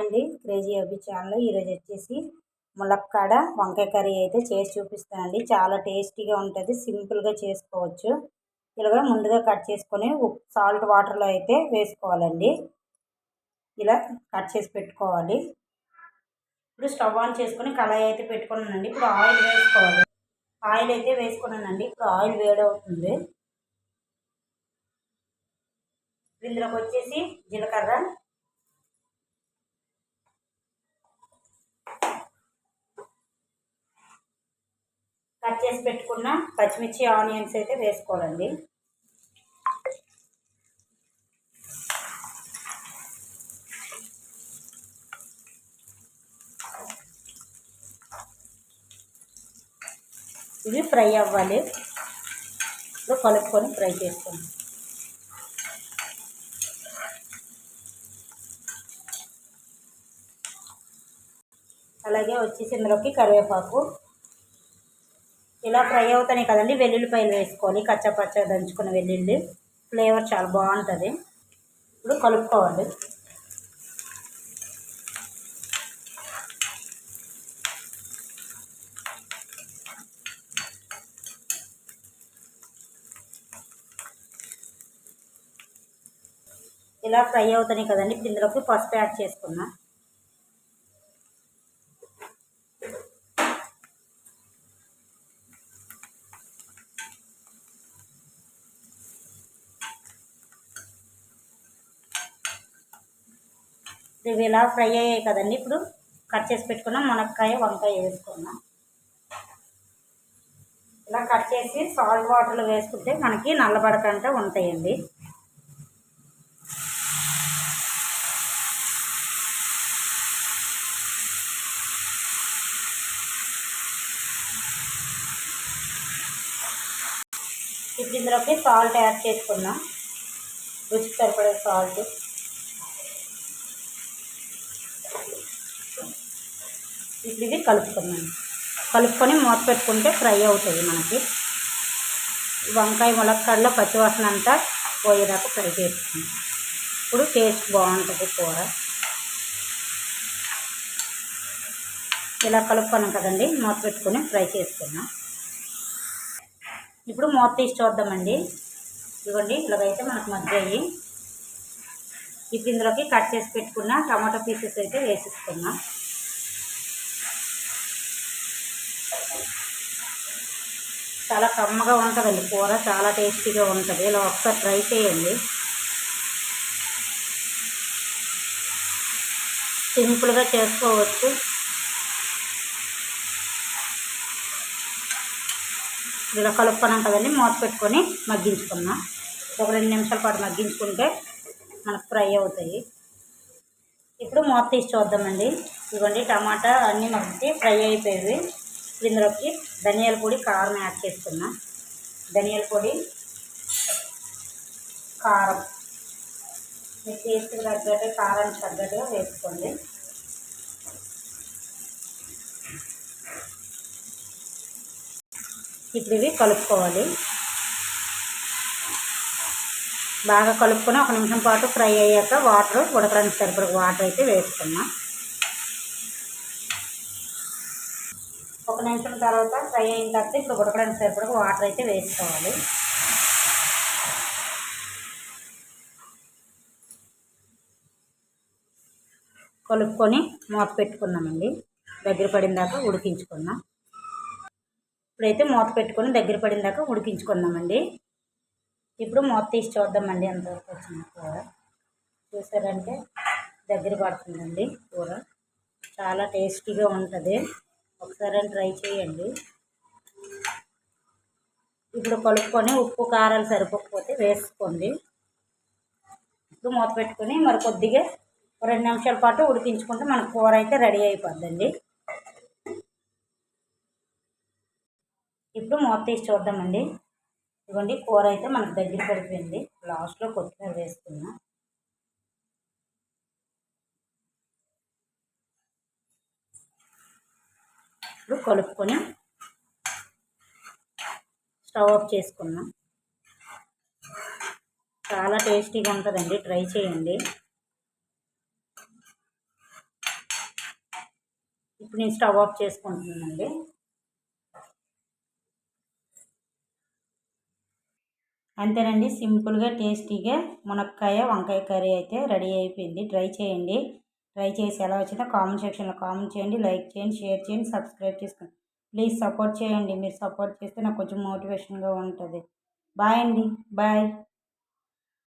అండి. క్రేజీ అబ్బి ఛానల్. ఈరోజు వచ్చేసి ములక్కాడ వంకాయ కర్రీ అయితే చేసి చూపిస్తానండి. చాలా టేస్టీగా ఉంటుంది. సింపుల్గా చేసుకోవచ్చు. ఇలాగ ముందుగా కట్ చేసుకొని సాల్ట్ వాటర్లో అయితే వేసుకోవాలండి. ఇలా కట్ చేసి పెట్టుకోవాలి. ఇప్పుడు స్టవ్ ఆన్ చేసుకొని కళాయి అయితే పెట్టుకున్నానండి. ఇప్పుడు ఆయిల్ వేసుకోవాలి. ఆయిల్ అయితే వేసుకున్నానండి. ఇప్పుడు ఆయిల్ వేడవుతుంది. ఇందులోకి వచ్చేసి జీలకర్ర కట్ చేసి పెట్టుకున్న పచ్చిమిర్చి ఆనియన్స్ అయితే వేసుకోవాలండి. ఇవి ఫ్రై అవ్వాలి. ఇప్పుడు కలుపుకొని ఫ్రై చేసుకోండి అలాగే వచ్చేసి ఇందులోకి కరివేపాకు. ఇలా ఫ్రై అవుతాయి కదండి వెల్లుల్లిపాయలు వేసుకోవాలి కచ్చపచ్చ దంచుకున్న వెల్లుల్లి ఫ్లేవర్ చాలా బాగుంటుంది. ఇప్పుడు కలుపుకోవాలి. ఇలా ఫ్రై అవుతాయి కదండి. ఇప్పుడు ఇందులోకి పసుపు యాడ్ చేసుకున్నాను ఇవి ఇలా ఫ్రై అయ్యాయి కదండి ఇప్పుడు కట్ చేసి పెట్టుకున్నాం మునక్కాయ వంకాయ వేసుకున్నాం. ఇలా కట్ చేసి సాల్ట్ వాటర్లో వేసుకుంటే మనకి నల్లబడకంట ఉంటాయండి. ఇప్పుడు ఇందులోకి సాల్ట్ యాడ్ చేసుకున్నాం రుచికి సరిపడే సాల్ట్. ఇప్పుడు ఇది కలుపుకున్నాను కలుపుకొని మూత పెట్టుకుంటే ఫ్రై అవుతుంది మనకి. వంకాయ ములక్కడలో పచ్చివాసన అంతా పోయేదాకా ఫ్రై చేసుకుంది. ఇప్పుడు టేస్ట్ బాగుంటుంది కూర. ఇలా కలుపుకున్నాం కదండి మూత పెట్టుకొని ఫ్రై చేసుకున్నాం ఇప్పుడు మూత తీసి చూద్దామండి. ఇవ్వండి ఇలాగైతే మనకు మధ్య అయ్యి. ఇప్పుడు ఇందులోకి కట్ చేసి పెట్టుకున్న టమాటో పీసెస్ అయితే వేసేసుకున్నాం చాలా కమ్మగా ఉంటుందండి. కూర చాలా టేస్టీగా ఉంటుంది. ఇలా ఒకసారి ట్రై చేయండి. సింపుల్గా చేసుకోవచ్చు. ఇలా కలుపుకున్నాం కదండి. మూత పెట్టుకొని మగ్గించుకున్నాం ఒక రెండు నిమిషాల పాటు మగ్గించుకుంటే మనకు ఫ్రై అవుతాయి. ఇప్పుడు మూత తీసి చూద్దామండి. ఇవ్వండి టమాటా అన్నీ మగ్గి ఫ్రై అయిపోయేవి. ఇందులోకి ధనియాల పొడి కారం యాడ్ చేసుకున్నా. ధనియాల పొడి కారం. మీ టేస్ట్కి తగ్గట్టు కారానికి తగ్గట్టుగా వేసుకోండి. ఇప్పుడు ఇవి కలుపుకోవాలి. బాగా కలుపుకొని ఒక నిమిషం పాటు ఫ్రై అయ్యాక వాటర్ ఉడకడానికి సరిపడ వాటర్ అయితే వేసుకున్నాం. ఒక నిమిషం తర్వాత ఫ్రై అయిన తర్వాత ఇప్పుడు ఉడకడానికి సరిపడకు వాటర్ అయితే వేసుకోవాలి. కలుపుకొని మూత పెట్టుకున్నామండి. దగ్గర పడిన దాకా ఉడికించుకున్నాం ఇప్పుడైతే మూత పెట్టుకొని దగ్గర పడిన దాకా ఉడికించుకున్నామండి ఇప్పుడు మూత తీసి చూద్దామండి ఎంతవరకు వచ్చింది కూర. చూసారంటే దగ్గర పడుతుందండి కూర. చాలా టేస్టీగా ఉంటుంది. ఒకసారి ట్రై చేయండి. ఇప్పుడు కలుపుకొని ఉప్పు కారాలు సరిపోకపోతే వేసుకోండి. ఇప్పుడు మూత పెట్టుకొని మరి కొద్దిగా రెండు నిమిషాల పాటు ఉడికించుకుంటే మన కూర అయితే రెడీ అయిపోద్దండి. ఇప్పుడు మూత తీసి చూద్దామండి. ఇవ్వండి కూర అయితే మనకు దగ్గర పడిపోయింది. లాస్ట్లో కొత్తిమీర వేసుకున్నాం ఇప్పుడు కలుపుకొని స్టవ్ ఆఫ్ చేసుకున్నాం చాలా టేస్టీగా ఉంటుందండి. ట్రై చేయండి. ఇప్పుడు నేను స్టవ్ ఆఫ్ చేసుకుంటున్నానండి. అంతేనండి. సింపుల్గా టేస్టీగా మునక్కాయ వంకాయ కర్రీ అయితే రెడీ అయిపోయింది. ట్రై చేయండి. ట్రై చేసి ఎలా వచ్చిందో కామెంట్ సెక్షన్లో కామెంట్ చేయండి లైక్ చేయండి షేర్ చేయండి సబ్స్క్రైబ్ చేసుకోండి. ప్లీజ్ సపోర్ట్ చేయండి. మీరు సపోర్ట్ చేస్తే నాకు కొంచెం మోటివేషన్గా ఉంటుంది. బాయ్ అండి. బాయ్.